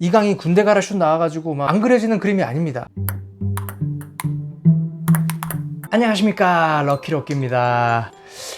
이강이 군대 가라 슛 나와가지고 막 안 그려지는 그림이 아닙니다. 안녕하십니까 럭키럭키입니다.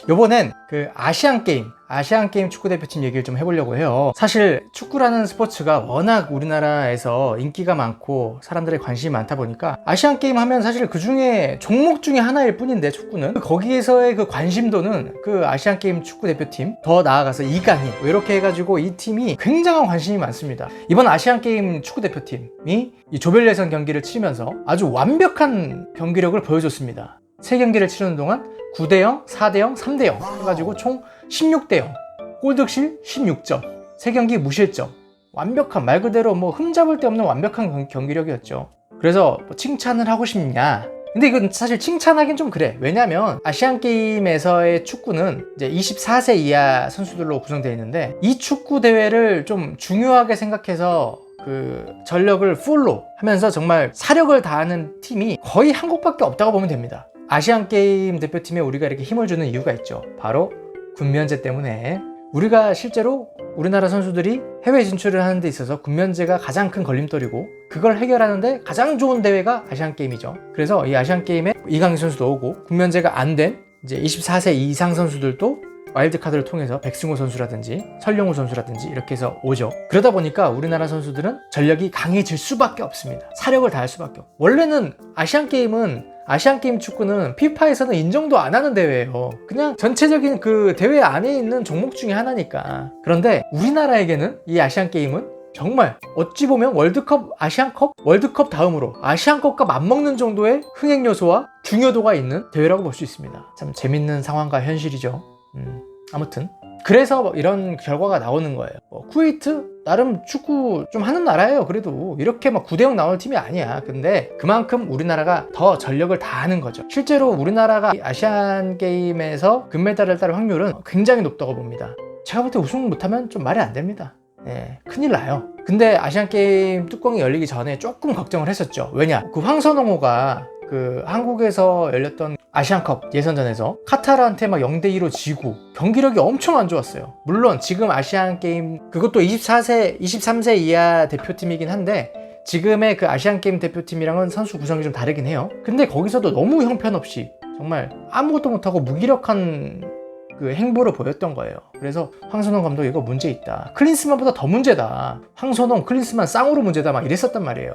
요번엔 그 아시안 게임 아시안 게임 축구 대표팀 얘기를 좀 해보려고 해요. 사실 축구라는 스포츠가 워낙 우리나라에서 인기가 많고 사람들의 관심이 많다 보니까 아시안 게임 하면 사실 그 중에 종목 중에 하나일 뿐인데 축구는 거기에서의 그 관심도는 그 아시안 게임 축구 대표팀 더 나아가서 이강인 뭐 이렇게 해가지고 이 팀이 굉장한 관심이 많습니다. 이번 아시안 게임 축구 대표팀이 이 조별 예선 경기를 치르면서 아주 완벽한 경기력을 보여줬습니다. 세 경기를 치르는 동안 9대0, 4대0, 3대0 해가지고 총 16대0 골 득실 16점. 세 경기 무실점. 완벽한 말 그대로 뭐 흠잡을 데 없는 완벽한 경- 경기력이었죠. 그래서 뭐 칭찬을 하고 싶냐. 근데 이건 사실 칭찬하긴 좀 그래. 왜냐면 아시안 게임에서의 축구는 이제 24세 이하 선수들로 구성되어 있는데 이 축구 대회를 좀 중요하게 생각해서 그 전력을 풀로 하면서 정말 사력을 다하는 팀이 거의 한국밖에 없다고 보면 됩니다. 아시안 게임 대표팀에 우리가 이렇게 힘을 주는 이유가 있죠. 바로 군면제 때문에 우리가 실제로 우리나라 선수들이 해외 진출을 하는 데 있어서 군면제가 가장 큰 걸림돌이고 그걸 해결하는데 가장 좋은 대회가 아시안 게임이죠. 그래서 이 아시안 게임에 이강인 선수도 오고 군면제가 안 된 이제 24세 이상 선수들도 와일드카드를 통해서 백승호 선수라든지 설영우 선수라든지 이렇게 해서 오죠. 그러다 보니까 우리나라 선수들은 전력이 강해질 수밖에 없습니다. 사력을 다할 수밖에 없고. 원래는 아시안 게임은 아시안 게임 축구는 피파에서는 인정도 안 하는 대회예요. 그냥 전체적인 그 대회 안에 있는 종목 중에 하나니까. 그런데 우리나라에게는 이 아시안 게임은 정말 어찌 보면 월드컵, 아시안컵, 월드컵 다음으로 아시안컵과 맞먹는 정도의 흥행 요소와 중요도가 있는 대회라고 볼 수 있습니다. 참 재밌는 상황과 현실이죠. 음, 아무튼 그래서 뭐 이런 결과가 나오는 거예요. 뭐 쿠웨이트 나름 축구 좀 하는 나라예요. 그래도 이렇게 막 9대0 나오는 팀이 아니야. 근데 그만큼 우리나라가 더 전력을 다하는 거죠. 실제로 우리나라가 아시안 게임에서 금메달을 딸 확률은 굉장히 높다고 봅니다. 제가 볼 때 우승 못하면 좀 말이 안 됩니다. 네, 큰일 나요. 근데 아시안 게임 뚜껑이 열리기 전에 조금 걱정을 했었죠. 왜냐? 그 황선홍호가 그 한국에서 열렸던 아시안컵 예선전에서 카타르한테 막 0대2로 지고 경기력이 엄청 안 좋았어요. 물론 지금 아시안 게임 그것도 24세, 23세 이하 대표팀이긴 한데 지금의 그 아시안 게임 대표팀이랑은 선수 구성이 좀 다르긴 해요. 근데 거기서도 너무 형편없이 정말 아무것도 못하고 무기력한 그 행보를 보였던 거예요. 그래서 황선홍 감독 이거 문제 있다. 클린스만보다 더 문제다. 황선홍, 클린스만 쌍으로 문제다. 막 이랬었단 말이에요.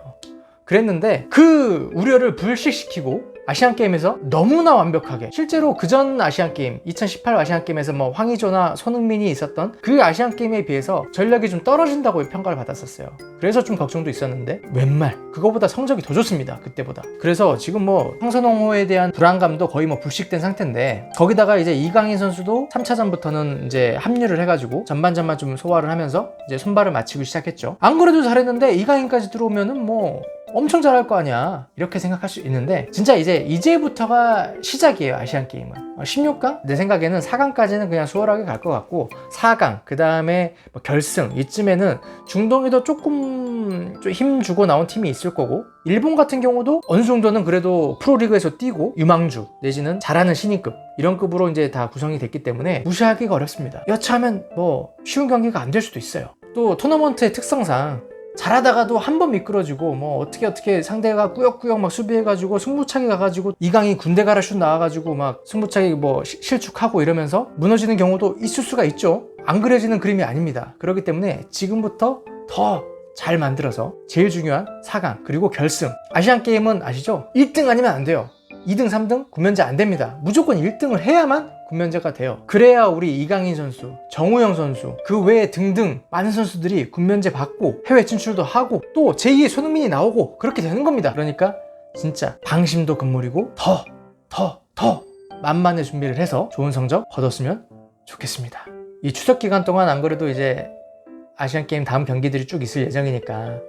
그랬는데 그 우려를 불식시키고 아시안 게임에서 너무나 완벽하게 실제로 그전 아시안 게임 2018 아시안 게임에서 뭐 황의조나 손흥민이 있었던 그 아시안 게임에 비해서 전력이 좀 떨어진다고 평가를 받았었어요. 그래서 좀 걱정도 있었는데 웬말 그거보다 성적이 더 좋습니다. 그때보다. 그래서 지금 뭐 황선홍호에 대한 불안감도 거의 뭐 불식된 상태인데 거기다가 이제 이강인 선수도 3차전부터는 이제 합류를 해가지고 전반전만 좀 소화를 하면서 이제 손발을 맞추기 시작했죠. 안 그래도 잘했는데 이강인까지 들어오면은 뭐 엄청 잘할 거 아니야. 이렇게 생각할 수 있는데 진짜 이제 이제부터가 시작이에요 아시안 게임은. 16강? 내 생각에는 4강까지는 그냥 수월하게 갈 것 같고 4강 그 다음에 뭐 결승 이쯤에는 중동에도 조금 좀힘 주고 나온 팀이 있을 거고 일본 같은 경우도 어느 정도는 그래도 프로리그에서 뛰고 유망주 내지는 잘하는 신인급 이런 급으로 이제 다 구성이 됐기 때문에 무시하기가 어렵습니다. 여차하면 뭐 쉬운 경기가 안 될 수도 있어요. 또 토너먼트의 특성상 잘하다가도 한 번 미끄러지고 뭐 어떻게 어떻게 상대가 꾸역꾸역 막 수비해가지고 승부차기 가가지고 이강이 군대 가라 슛 나와가지고 막 승부차기 뭐 시- 실축하고 이러면서 무너지는 경우도 있을 수가 있죠 안 그려지는 그림이 아닙니다 그렇기 때문에 지금부터 더 잘 만들어서 제일 중요한 4강 그리고 결승 아시안 게임은 아시죠? 1등 아니면 안 돼요 2등, 3등 군면제 안 됩니다. 무조건 1등을 해야만 군면제가 돼요. 그래야 우리 이강인 선수, 정우영 선수, 그 외에 등등 많은 선수들이 군면제 받고 해외 진출도 하고 또 제2의 손흥민이 나오고 그렇게 되는 겁니다. 그러니까 진짜 방심도 금물이고 더, 더, 더 만만의 준비를 해서 좋은 성적 거뒀으면 좋겠습니다. 이 추석 기간 동안 안 그래도 이제 아시안 게임 다음 경기들이 쭉 있을 예정이니까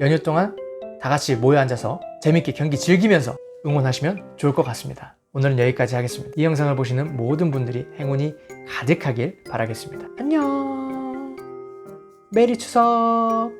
연휴 동안 다 같이 모여 앉아서 재밌게 경기 즐기면서 응원하시면 좋을 것 같습니다. 오늘은 여기까지 하겠습니다. 이 영상을 보시는 모든 분들이 행운이 가득하길 바라겠습니다. 안녕! 메리 추석!